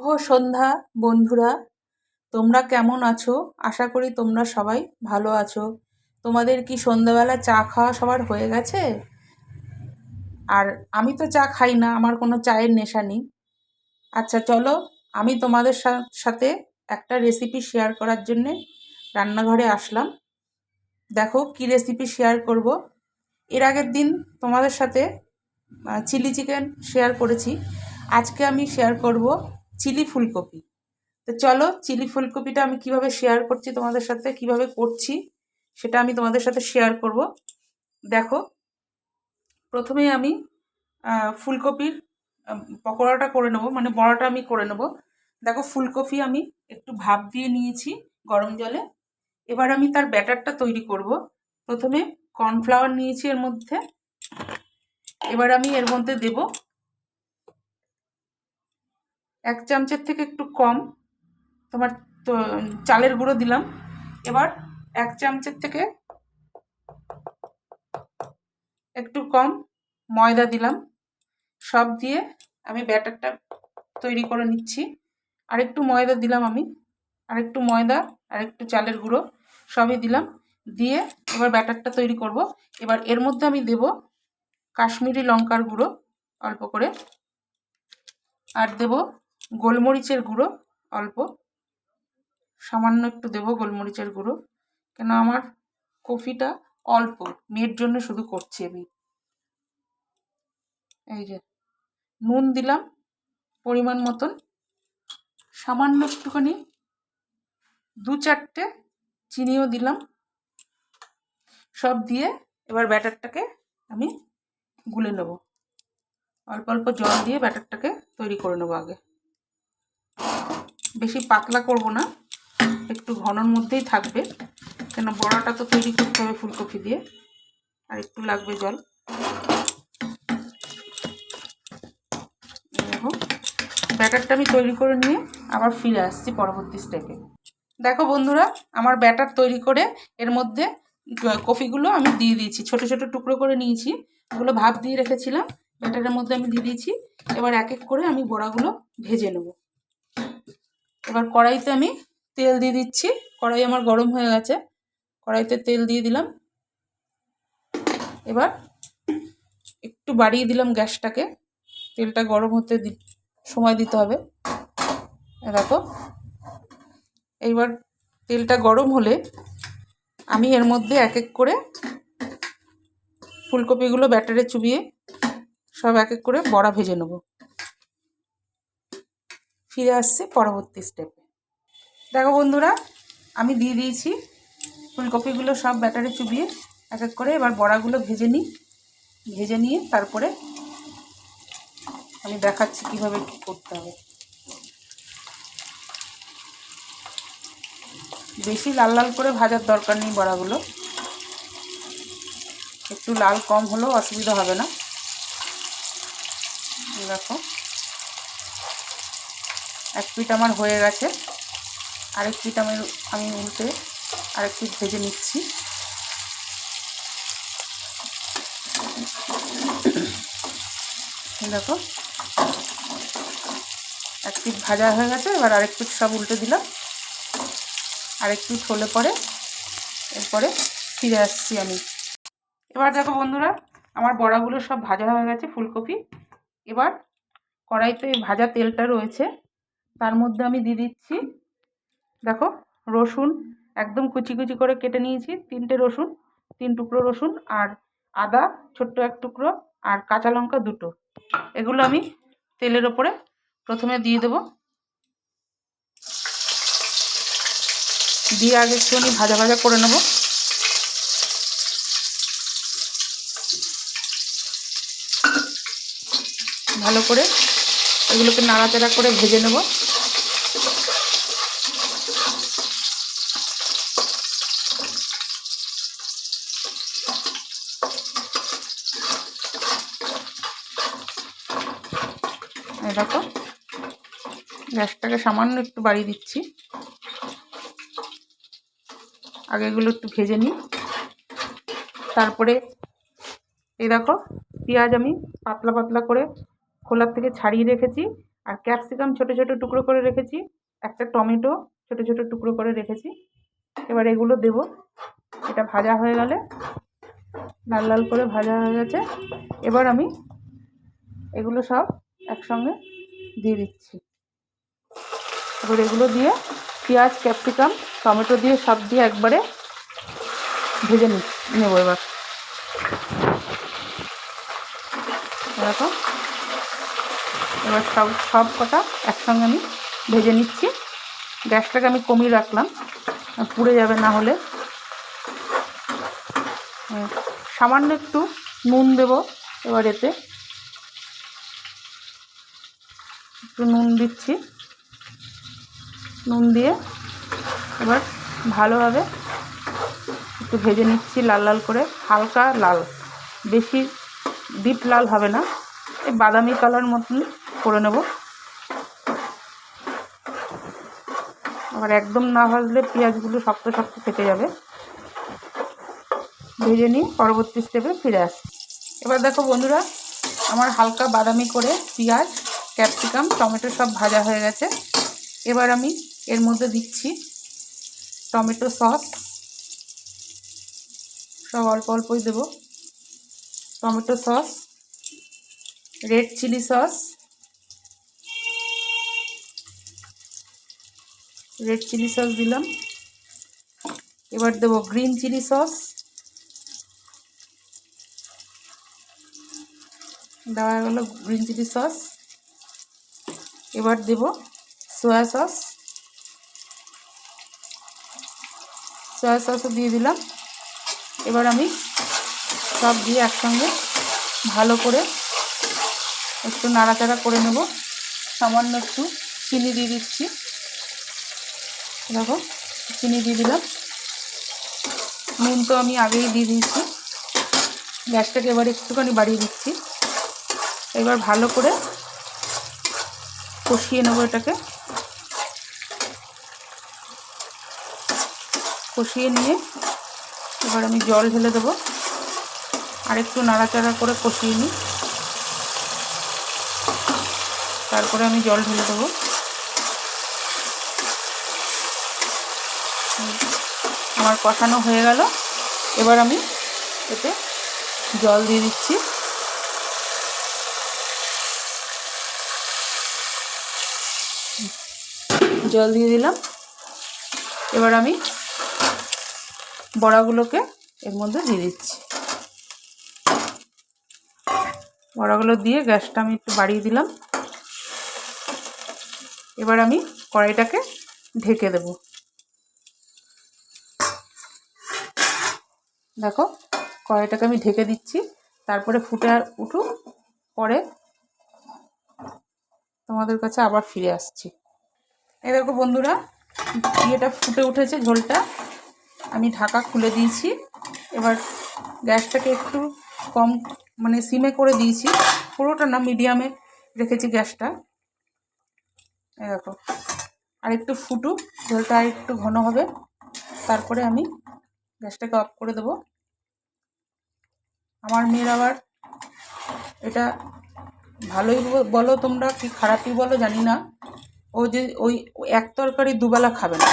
শুভ সন্ধ্যা, বন্ধুরা। তোমরা কেমন আছো? আশা করি তোমরা সবাই ভালো আছো। তোমাদের কি সন্ধ্যাবেলা চা খাওয়া সবার হয়ে গেছে? আর আমি তো চা খাই না, আমার কোনো চায়ের নেশা নেই। আচ্ছা চলো আমি তোমাদের সাথে একটা রেসিপি শেয়ার করার জন্যে রান্নাঘরে আসলাম। দেখো কি রেসিপি শেয়ার করব। এর আগের দিন তোমাদের সাথে চিলি চিকেন শেয়ার করেছি। আজকে আমি শেয়ার করব চিলি ফুলকপি। তো চলো, চিলি ফুলকপিটা আমি কীভাবে শেয়ার করছি তোমাদের সাথে, কীভাবে করছি সেটা আমি তোমাদের সাথে শেয়ার করব। দেখো, প্রথমে আমি ফুলকপির পকোড়াটা করে নেব মানে বড়াটা আমি করে নেব। দেখো, ফুলকপি আমি একটু ভাপ দিয়ে নিয়েছি গরম জলে। এবার আমি তার ব্যাটারটা তৈরি করব। প্রথমে কর্নফ্লাওয়ার নিয়েছি এর মধ্যে। এবার আমি এর মধ্যে দেব এক চামচের থেকে একটু কম তোমার তো, চালের গুঁড়ো দিলাম। এবার এক চামচের থেকে একটু কম ময়দা দিলাম। সব দিয়ে আমি ব্যাটারটা তৈরি করে নিচ্ছি। আর একটু ময়দা দিলাম আমি। আর একটু ময়দা আর একটু চালের গুঁড়ো সবই দিলাম। দিয়ে এবার ব্যাটারটা তৈরি করব। এবার এর মধ্যে আমি দেব কাশ্মীরি লঙ্কার গুঁড়ো অল্প করে। আর দেব গোলমরিচের গুঁড়ো, অল্প। সামান্য একটু দেব গোলমরিচের গুঁড়ো। কেন আমার কফিটা অল্প, মেয়ের জন্য শুধু করছি আমি। এই যে, নুন দিলাম পরিমাণ মতন। সামান্য একটুখানি, দু চারটে চিনিও দিলাম। সব দিয়ে এবার ব্যাটারটাকে আমি গুলে নেব। অল্প অল্প জল দিয়ে ব্যাটারটাকে তৈরি করে নেব আগে। বেশি পাতলা করব না, একটু ঘনর মধ্যেই থাকবে। কেন বড়াটা তো তৈরি করতে হবে ফুলকপি দিয়ে, আর একটু লাগবে জল। ব্যাটারটা আমি তৈরি করে নিয়ে আবার ফিরে আসছি পরবর্তী স্টেপে দেখো বন্ধুরা, আমার ব্যাটার তৈরি করে এর মধ্যে কফিগুলো আমি দিয়ে দিয়েছি। ছোট ছোট টুকরো করে নিয়েছি, ওগুলো ভাপ দিয়ে রেখেছিলাম, ব্যাটারের মধ্যে আমি দিয়ে দিয়েছি। এবার এক এক করে আমি বড়াগুলো ভেজে নেব। এবার কড়াইতে আমি তেল দিয়ে দিচ্ছি। কড়াই আমার গরম হয়ে গেছে। কড়াইতে তেল দিয়ে দিলাম। এবার একটু বাড়িয়ে দিলাম গ্যাসটাকে। তেলটা গরম হতে দি সময় দিতে হবে। দেখো। এইবার তেলটা গরম হলে আমি এর মধ্যে এক এক করে ফুলকপিগুলো ব্যাটারে চুবিয়ে সব এক এক করে বড়া ভেজে নেব। ফিরে আসছে পরবর্তী স্টেপে দেখো বন্ধুরা, আমি দিয়ে দিয়েছি ফুলকপিগুলো সব ব্যাটারে চুবিয়ে এক এক করে এবার বড়াগুলো ভেজে নিই। ভেজে নিয়ে তারপরে আমি দেখাচ্ছি কীভাবে কী করতে হবে। বেশি লাল লাল করে ভাজার দরকার নেই বড়াগুলো। একটু লাল কম হলেও অসুবিধা হবে না। দেখো। এক পিঠ আমার হয়ে গেছে। আরেক পিঠ আমি আমি উল্টে আরেক পিঠ ভেজে নিচ্ছি। দেখো। এক পিঠ ভাজা হয়ে গেছে, এবার আরেক পিঠ সব উল্টে দিলাম। আরেক পিঠ হলে পরে, এরপরে ফিরে আসছি আমি। এবার দেখো বন্ধুরা, আমার বড়াগুলো সব ভাজা হয়ে গেছে, ফুলকপি। এবার কড়াইতে ভাজা তেলটা রয়েছে। তার মধ্যে আমি দিয়ে দিচ্ছি, দেখো, রসুন একদম কুচি কুচি করে কেটে নিয়েছি, তিনটে রসুন, তিন টুকরো রসুন আর আদা, ছোট্ট এক টুকরো আর কাঁচা লঙ্কা দুটো। এগুলো আমি তেলের ওপরে প্রথমে দিয়ে দেবো। দিয়ে আগে একটুখানি ভাজা ভাজা করে নেব। ভালো করে এগুলোকে নাড়াচাড়া করে ভেজে নেব। দেখো। গ্যাসটাকে সামান্য একটু বাড়িয়ে দিচ্ছি। আগে এগুলো একটু ভেজে নিই। তারপরে এই দেখো, পেঁয়াজ আমি পাতলা পাতলা করে খোলার থেকে ছাড়িয়ে রেখেছি। আর ক্যাপসিকাম ছোট ছোট টুকরো করে রেখেছি। একটা টমেটো ছোট ছোট টুকরো করে রেখেছি। এবার এগুলো দেব। এটা ভাজা হয়ে গেলে লাল লাল করে ভাজা হয়ে গেছে। এবার আমি এগুলো সব একসঙ্গে দিয়ে দিচ্ছি। এবার এগুলো দিয়ে পেঁয়াজ ক্যাপসিকাম টমেটো দিয়ে সব দিয়ে একবারে ভেজে নেব এবার। দেখো। এবার সব সব কটা একসঙ্গে আমি ভেজে নিচ্ছি। গ্যাসটাকে আমি কমিয়ে রাখলাম। পুড়ে যাবে না হলে। হ্যাঁ, সামান্য একটু নুন দেব এবার এতে। একটু নুন দিচ্ছি। নুন দিয়ে এবার ভালোভাবে একটু ভেজে নিচ্ছি লাল লাল করে, হালকা লাল। বেশি ডিপ লাল হবে না। এই বাদামি কালার মতন করে নেব। আবার একদম না ভাজলে পেঁয়াজগুলো শক্ত শক্ত থেকে যাবে। ভেজে নিয়ে পরবর্তী স্টেপে ফিরে আসি এবার দেখো বন্ধুরা, আমার হালকা বাদামি করে পেঁয়াজ ক্যাপসিকাম, টমেটো সব ভাজা হয়ে গেছে। এবার আমি এর মধ্যে দিচ্ছি টমেটো সস। সব অল্প অল্পই দেবো। Tomato sauce, red chilli sauce, red chilli sauce দিলাম। এবার দেবো গ্রিন চিলি সস। দেওয়া গেল গ্রিন চিলি সস। এবার দেব সয়া সস সয়া সসও দিয়ে দিলাম। এবার আমি সব দিয়ে একসঙ্গে ভালো করে একটু নাড়াচাড়া করে নেব। সামান্য একটু চিনি দিয়ে দিচ্ছি। দেখো, চিনি দিয়ে দিলাম। নুন তো আমি আগেই দিয়ে দিয়েছি। গ্যাসটাকে এবার একটুখানি বাড়িয়ে দিচ্ছি। এবার ভালো করে কষিয়ে নেব এটাকে। কষিয়ে নিয়ে এবার আমি জল ঢেলে দেবো। আর একটু নাড়াচাড়া করে কষিয়ে নিই। তারপরে আমি জল ঢেলে দেবো। আমার কষানো হয়ে গেল। এবার আমি এতে জল দিয়ে দিচ্ছি। জল দিয়ে দিলাম। এবার আমি বড়াগুলোকে এর মধ্যে দিয়ে দিচ্ছি। বড়াগুলো দিয়ে গ্যাসটা আমি একটু বাড়িয়ে দিলাম। এবার আমি কড়াইটাকে ঢেকে দেব। দেখো, কড়াইটাকে আমি ঢেকে দিচ্ছি। তারপরে ফুটে উঠুক, পরে তোমাদের কাছে আবার ফিরে আসছি। এই দেখো বন্ধুরা, ইয়েটা ফুটে উঠেছে ঝোলটা। আমি ঢাকা খুলে দিয়েছি। এবার গ্যাসটাকে একটু কম মানে সিমে করে দিয়েছি। পুরোটা না, মিডিয়ামে রেখেছি গ্যাসটা। এই দেখো, আর একটু ফুটুক, ঝোলটা আর একটু ঘন হবে। তারপরে আমি গ্যাসটাকে অফ করে দেব। আমার মেয়ের আবার এটা ভালোই বলো তোমরা, কি খারাপই বলো জানি না। ও যে ওই এক তরকারি দুবেলা খাবে না।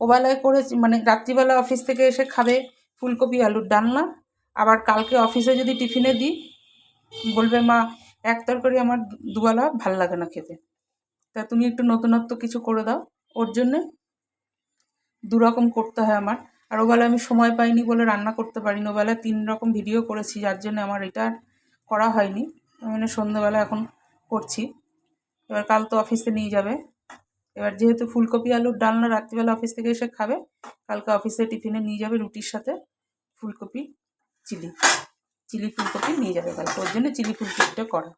ওবেলায় করে মানে রাত্রিবেলা অফিস থেকে এসে খাবে ফুলকপি, আলুর ডালনা। আবার কালকে অফিসে যদি টিফিনে দিই, বলবে, মা, এক তরকারি আমার দুবেলা ভালো লাগে না খেতে। তা তুমি একটু নতুনত্ব কিছু করে দাও। ওর জন্যে দুরকম করতে হয় আমার। আর ওবেলা আমি সময় পাইনি বলে রান্না করতে পারিনি। ওবেলা তিন রকম ভিডিও করেছি, যার জন্য আমার এটা করা হয়নি। মানে সন্ধ্যেবেলা এখন করছি। এবার কাল তো অফিসে নিয়ে যাবে। এবার যেহেতু ফুলকপি আলুর ডালনা রাত্রিবেলা অফিস থেকে এসে খাবে, কালকে অফিসে টিফিনে নিয়ে যাবে রুটির সাথে ফুলকপি, চিলি। চিলি ফুলকপি নিয়ে যাবে কালকে। ওর জন্য চিলি ফুলকপিটা করা।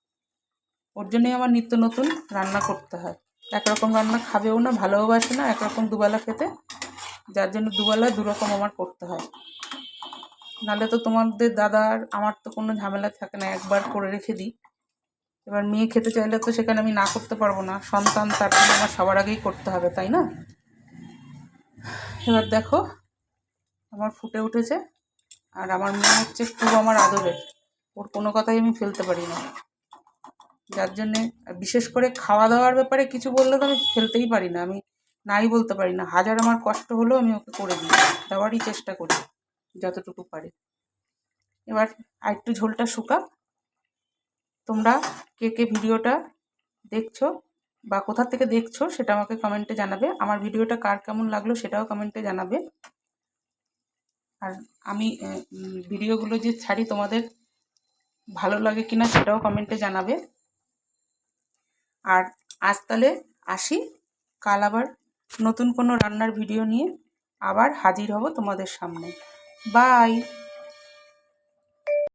ওর জন্যই আমার নিত্য নতুন রান্না করতে হয়। একরকম রান্না খাবেও না, ভালোবাসে না, একরকম দুবেলা খেতে। যার জন্য দুবেলা দুরকম আমার করতে হয়। নাহলে তো তোমাদের দাদার, আমার তো কোনো ঝামেলা থাকে না, একবার করে রেখে দিই। এবার মেয়ে খেতে চাইলে তো সেখানে আমি না করতে পারব না। সন্তান, তার জন্য আমার সবার আগেই করতে হবে, তাই না? এবার দেখো, আমার ফুটে উঠেছে আর আমার মেয়ে হচ্ছে খুব আমার আদরের। ওর কোনো কথাই আমি ফেলতে পারি না। যার জন্যে বিশেষ করে খাওয়া দাওয়ার ব্যাপারে কিছু বললে তো আমি ফেলতেই পারি না। আমি নাই বলতে পারি না। হাজার আমার কষ্ট হলেও আমি ওকে করে দিই। দেওয়ারই চেষ্টা করি, যতটুকু পারি। এবার আর একটু ঝোলটা শুকাক। তোমরা কে কে ভিডিওটা দেখছ বা কোথা থেকে দেখছ সেটা আমাকে কমেন্টে জানাবে। আমার ভিডিওটা কার কেমন লাগল সেটাও কমেন্টে জানাবে। আর আমি ভিডিওগুলো যে ছাড়ি তোমাদের ভালো লাগে কিনা সেটাও কমেন্টে জানাবে। আর আজ তাহলে আসি। কাল আবার নতুন কোনো রান্নার ভিডিও নিয়ে আবার হাজির হব তোমাদের সামনে। বাই